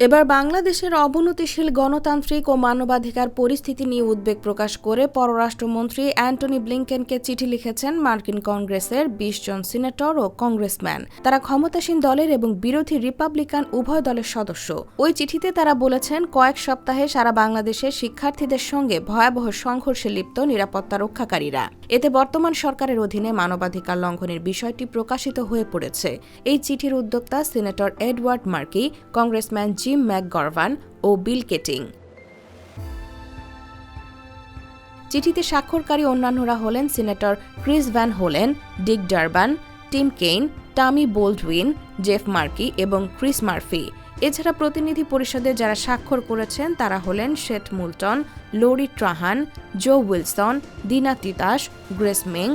এবার বাংলাদেশের অবনতিশীল গণতান্ত্রিক ও মানবাধিকার পরিস্থিতি নিয়ে উদ্বেগ প্রকাশ করে পররাষ্ট্রমন্ত্রী অ্যান্টনি ব্লিংকেনকে চিঠি লিখেছেন মার্কিন কংগ্রেসের বিশ জন সিনেটর ও কংগ্রেসম্যান। তারা ক্ষমতাসীন দলের এবং বিরোধী রিপাবলিকান উভয় দলের সদস্য। ওই চিঠিতে তারা বলেছেন, কয়েক সপ্তাহে সারা বাংলাদেশের শিক্ষার্থীদের সঙ্গে ভয়াবহ সংঘর্ষে লিপ্ত নিরাপত্তা রক্ষাকারীরা। এতে বর্তমান সরকারের অধীনে মানবাধিকার লঙ্ঘনের বিষয়টি প্রকাশিত হয়ে পড়েছে। এই চিঠির উদ্যোক্তা senator Edward Markey, congressman Jim McGovern ও বিল কেটিং। চিঠিতে স্বাক্ষরকারী অন্যান্যরা হলেন senator Chris Van Hollen, Dick Durbin, Tim Kaine, Tammy Baldwin, Jeff Merkley এবং ক্রিস মার্ফি। এছাড়া প্রতিনিধি পরিষদে যারা স্বাক্ষর করেছেন তারা হলেন Seth Moulton, Lori Trahan, Joe Wilson, Dina Titus, Grace Meng,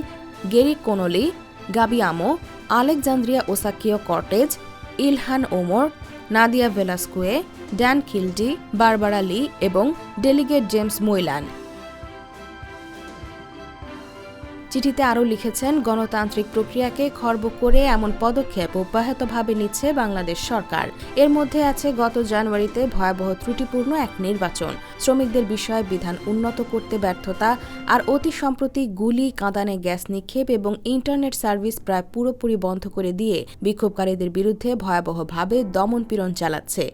Gerry Connolly Gabe Amo Alexandria ওসাকিও Cortez Ilhan Omar Nydia Velazquez Dan Kildee Barbara Lee এবং ডেলিগেট জেমস মৈলান। চিঠিতে আরও লিখেছেন, গণতান্ত্রিক প্রক্রিয়াকে খর্ব করে এমন পদক্ষেপ অব্যাহতভাবে নিচ্ছে বাংলাদেশ সরকার। এর মধ্যে আছে গত জানুয়ারিতে ভয়াবহ ত্রুটিপূর্ণ এক নির্বাচন। শ্রমিকদের বিষয়ে বিধান উন্নত করতে ব্যর্থতা আর অতি সম্প্রতি গুলি, কাঁদানে গ্যাস নিক্ষেপ এবং ইন্টারনেট সার্ভিস প্রায় পুরোপুরি বন্ধ করে দিয়ে বিক্ষোভকারীদের বিরুদ্ধে ভয়াবহভাবে দমনপীড়ন চালাচ্ছে।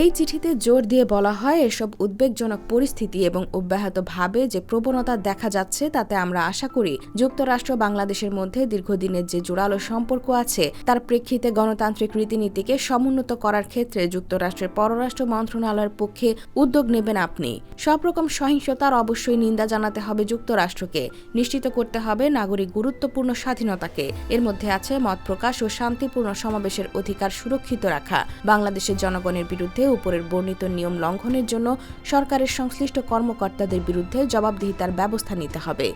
এই চিঠিতে জোর দিয়ে বলা হয়, এসব উদ্বেগজনক পরিস্থিতি এবং অব্যাহতভাবে যে প্রবণতা দেখা যাচ্ছে তাতে আমরা আশা করি, যুক্তরাষ্ট্র বাংলাদেশের মধ্যে দীর্ঘদিনের যে জোরালো সম্পর্ক আছে, তার প্রেক্ষিতে গণতান্ত্রিক রীতিনীতিকে সমুন্নত করার ক্ষেত্রে যুক্তরাষ্ট্রের পররাষ্ট্র মন্ত্রণালয়ের পক্ষে উদ্যোগ নেবেন আপনি। সব রকম সহিংসতার অবশ্যই নিন্দা জানাতে হবে যুক্তরাষ্ট্রকে। নিশ্চিত করতে হবে নাগরিক গুরুত্বপূর্ণ স্বাধীনতাকে। এর মধ্যে আছে মত প্রকাশ ও শান্তিপূর্ণ সমাবেশের অধিকার সুরক্ষিত রাখা। বাংলাদেশের জনগণের বিরুদ্ধে বিরুদ্ধে উপরের বর্ণিত নিয়ম লঙ্ঘনের জন্য সরকারের সংশ্লিষ্ট কর্মকর্তাদের বিরুদ্ধে জবাবদিহিতার ব্যবস্থা নিতে হবে।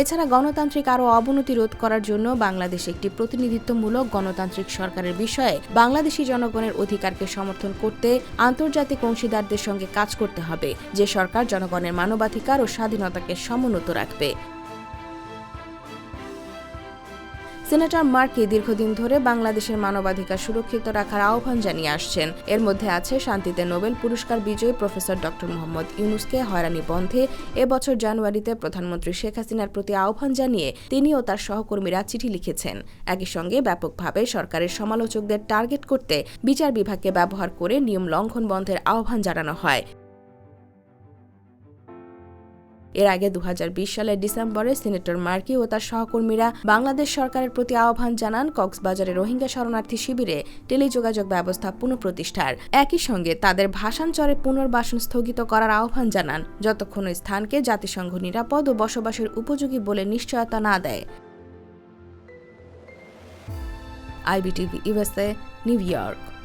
এছাড়া গণতান্ত্রিক আরও অবনতি রোধ করার জন্য বাংলাদেশ একটি প্রতিনিধিত্বমূলক গণতান্ত্রিক সরকারের বিষয়ে বাংলাদেশি জনগণের অধিকারকে সমর্থন করতে আন্তর্জাতিক অংশীদারদের সঙ্গে কাজ করতে হবে, যে সরকার জনগণের মানবাধিকার ও স্বাধীনতাকে সমুন্নত রাখবে। সিনেটর মার্কি দীর্ঘদিন ধরে বাংলাদেশের মানবাধিকার সুরক্ষিত রাখার আহ্বান জানিয়ে আসছেন। এর মধ্যে আছে শান্তিতে নোবেল পুরস্কার বিজয়ী প্রফেসর ড মোহাম্মদ ইউনুসকে হয়রানি বন্ধে এবছর জানুয়ারিতে প্রধানমন্ত্রী শেখ হাসিনার প্রতি আহ্বান জানিয়ে তিনি ও তার সহকর্মীরা চিঠি লিখেছেন। একই সঙ্গে ব্যাপকভাবে সরকারের সমালোচকদের টার্গেট করতে বিচার বিভাগকে ব্যবহার করে নিয়ম লঙ্ঘন বন্ধের আহ্বান জানানো হয়। এর আগে দু হাজার বিশ সালের ডিসেম্বরে সিনেটর মার্কি ও তার সহকর্মীরা বাংলাদেশ সরকারের প্রতি আহ্বান জানান কক্সবাজারে রোহিঙ্গা শরণার্থী শিবিরে টেলিযোগাযোগ ব্যবস্থা পুনঃপ্রতিষ্ঠার। একই সঙ্গে তাদের ভাষাঞ্চরে পুনর্বাসন স্থগিত করার আহ্বান জানান, যতক্ষণ স্থানকে জাতিসংঘ নিরাপদ ও বসবাসের উপযোগী বলে নিশ্চয়তা না দেয়। IBTV USA New York.